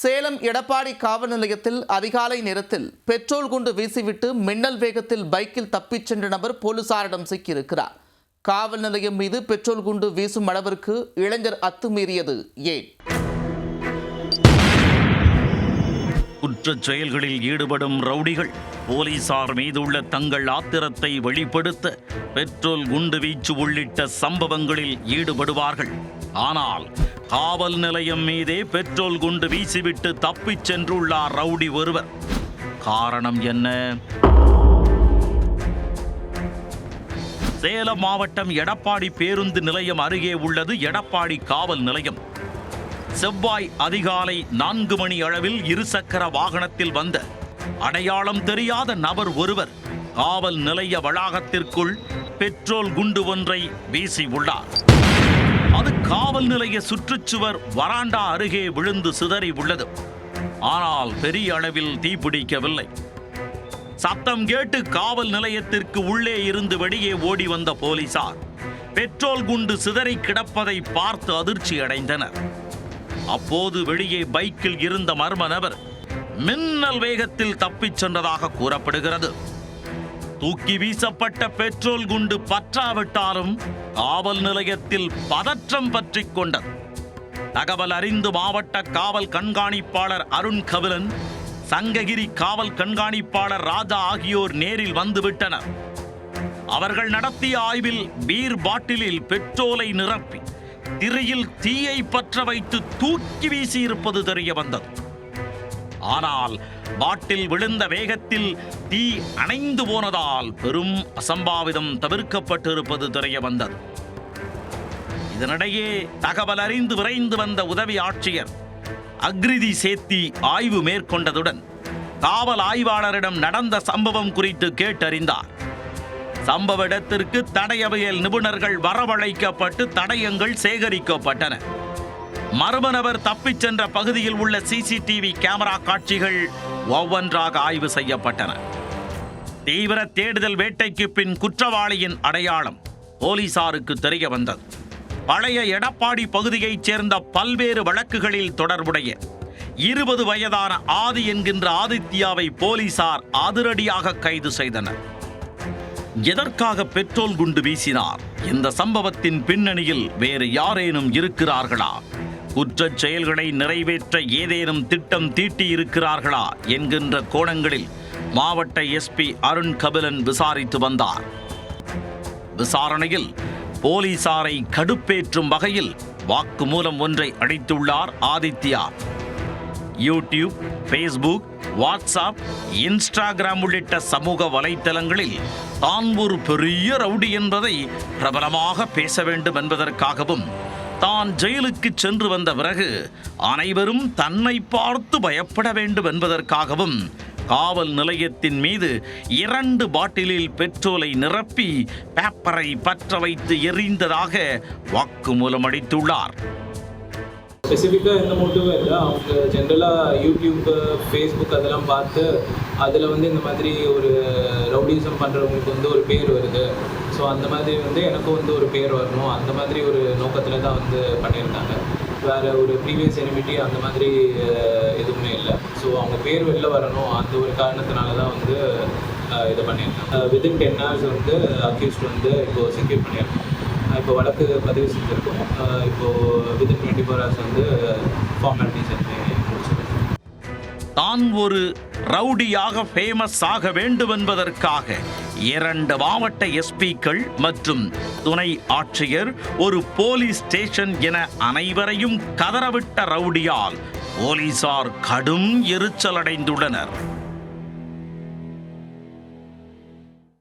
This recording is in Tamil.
சேலம் எடப்பாடி காவல் நிலையத்தில் அதிகாலை நேரத்தில் பெட்ரோல் குண்டு வீசிவிட்டு மின்னல் வேகத்தில் பைக்கில் தப்பிச் சென்ற நபர் போலீசாரிடம் சிக்கியிருக்கிறார். காவல் நிலையம் மீது பெட்ரோல் குண்டு வீசும் அளவிற்கு இளைஞர் அத்துமீறியது ஏன்? குற்றச் செயல்களில் ஈடுபடும் ரவுடிகள் போலீசார் மீதுள்ள தங்கள் ஆத்திரத்தை வெளிப்படுத்த பெட்ரோல் குண்டுவீச்சு உள்ளிட்ட சம்பவங்களில் ஈடுபடுவார்கள். ஆனால் காவல் நிலையம் மீதே பெட்ரோல் குண்டு வீசிவிட்டு தப்பிச் சென்றுள்ளார் ரவுடி ஒருவர். காரணம் என்ன? சேலம் மாவட்டம் எடப்பாடி பேருந்து நிலையம் அருகே உள்ளது எடப்பாடி காவல் நிலையம். செவ்வாய் அதிகாலை நான்கு மணி அளவில் இருசக்கர வாகனத்தில் வந்த அடையாளம் தெரியாத நபர் ஒருவர் காவல் நிலைய வளாகத்திற்குள் பெட்ரோல் குண்டு ஒன்றை வீசி உள்ளார். அது காவல் நிலைய சுற்றுச்சுவர் வராண்டா அருகே விழுந்து சிதறி உள்ளது. ஆனால் பெரிய அளவில் தீப்பிடிக்கவில்லை சத்தம் கேட்டு காவல் நிலையத்திற்கு உள்ளே இருந்து வெளியே ஓடி வந்த போலீசார் பெட்ரோல் குண்டு சிதறி கிடப்பதை பார்த்து அதிர்ச்சி அடைந்தனர் அப்போது வெளியே பைக்கில் இருந்த மர்ம நபர் மின்னல் வேகத்தில் தப்பிச் சென்றதாக கூறப்படுகிறது. தூக்கி வீசப்பட்ட பெட்ரோல் குண்டு பற்றாவிட்டாலும் காவல் நிலையத்தில் பதற்றம் பற்றி கொண்டது. தகவல் அறிந்து மாவட்ட காவல் கண்காணிப்பாளர் அருண் கபிலன் சங்ககிரி காவல் கண்காணிப்பாளர் ராஜா ஆகியோர் நேரில் வந்துவிட்டனர். அவர்கள் நடத்திய ஆய்வில் பீர் பாட்டிலில் பெட்ரோலை நிரப்பி திரையில் தீயை பற்ற வைத்து தூக்கி வீசியிருப்பது தெரிய வந்தது. ஆனால் பாட்டில் விழுந்த வேகத்தில் தீ அணைந்து போனதால் பெரும் அசம்பாவிதம் தவிர்க்கப்பட்டிருப்பது தெரிய வந்தது. இதனிடையே தகவல் அறிந்து விரைந்து வந்த உதவி ஆட்சியர் அக்ரிதி சேத்தி ஆய்வு மேற்கொண்டதுடன் காவல் ஆய்வாளரிடம் நடந்த சம்பவம் குறித்து கேட்டறிந்தார். சம்பவ இடத்திற்கு தடயவியல் நிபுணர்கள் வரவழைக்கப்பட்டு தடயங்கள் சேகரிக்கப்பட்டன. மர்ம நபர் தப்பிச் சென்ற பகுதியில் உள்ள சிசிடிவி கேமரா காட்சிகள் ஒவ்வொன்றாக ஆய்வு செய்யப்பட்டன. தீவிர தேடுதல் வேட்டைக்கு பின் குற்றவாளியின் அடையாளம் போலீசாருக்கு தெரிய வந்தது. பழைய எடப்பாடி பகுதியைச் சேர்ந்த பல்வேறு வழக்குகளில் தொடர்புடைய இருபது வயதான ஆதி என்கின்ற ஆதித்யாவை போலீசார் அதிரடியாக கைது செய்தனர். எதற்காக பெட்ரோல் குண்டு வீசினார்? இந்த சம்பவத்தின் பின்னணியில் வேறு யாரேனும் இருக்கிறார்களா? குற்றச் செயல்களை நிறைவேற்ற ஏதேனும் திட்டம் தீட்டியிருக்கிறார்களா? என்கின்ற கோணங்களில் மாவட்ட எஸ்பி அருண் கபிலன் விசாரித்து வந்தார். விசாரணையில் போலீசாரை கடுப்பேற்றும் வகையில் வாக்குமூலம் ஒன்றை அளித்துள்ளார் Aditya. YouTube Facebook WhatsApp Instagram உள்ளிட்ட சமூக வலைத்தளங்களில் தான் ஒரு பெரிய ரவுடி என்பதை பிரபலமாக பேச வேண்டும் என்பதற்காகவும் தான் ஜெயிலுக்கு சென்று வந்த பிறகு அனைவரும் தன்னை பார்த்து பயப்பட வேண்டும் என்பதற்காகவும் காவல் நிலையத்தின் மீது இரண்டு பாட்டிலில் பெட்ரோலை நிரப்பி பேப்பரை பற்ற வைத்து எறிந்ததாக வாக்குமூலம் அளித்துள்ளார் ஸ்பெசிஃபிக்காக எந்த மோட்டிவும் இல்லை. அவங்க ஜென்ரலாக யூடியூப்பு ஃபேஸ்புக் அதெல்லாம் பார்த்து அதில் வந்து இந்த மாதிரி ஒரு ரவுடிசம் பண்ணுறவங்களுக்கு வந்து ஒரு பேர் வருது. ஸோ அந்த மாதிரி வந்து எனக்கும் வந்து ஒரு பேர் வரணும். அந்த மாதிரி ஒரு நோக்கத்தில் தான் வந்து பண்ணியிருக்காங்க வேறு ஒரு ப்ரீவியஸ் எனிமிட்டி அந்த மாதிரி எதுவுமே இல்லை. ஸோ அவங்க பேர் வெளில வரணும். அந்த ஒரு காரணத்தினால தான் வந்து இதை பண்ணியிருந்தாங்க. பண்ணியிருக்காங்க வித்தின் டென் ஹவர்ஸ் வந்து அக்யூஸ்ட் வந்து இப்போது செக்யூர் பண்ணியிருக்கோம் இப்போ வழக்கு பதிவு செஞ்சுருக்கோம். இப்போது வித்தின் டுவெண்ட்டி ஃபோர் ஹவர்ஸ் வந்து ஃபார்மாலிட்டிஸ் எல்லாமே தான் ஒரு ரவுடியாக ஃபேமஸ் ஆக வேண்டும் என்பதற்காக இரண்டு மாவட்ட எஸ்பிக்கள் மற்றும் துணை ஆட்சியர் ஒரு போலீஸ் ஸ்டேஷன் என அனைவரையும் கதறவிட்ட ரவுடியால் போலீசார் கடும் எரிச்சலடைந்துள்ளனர்.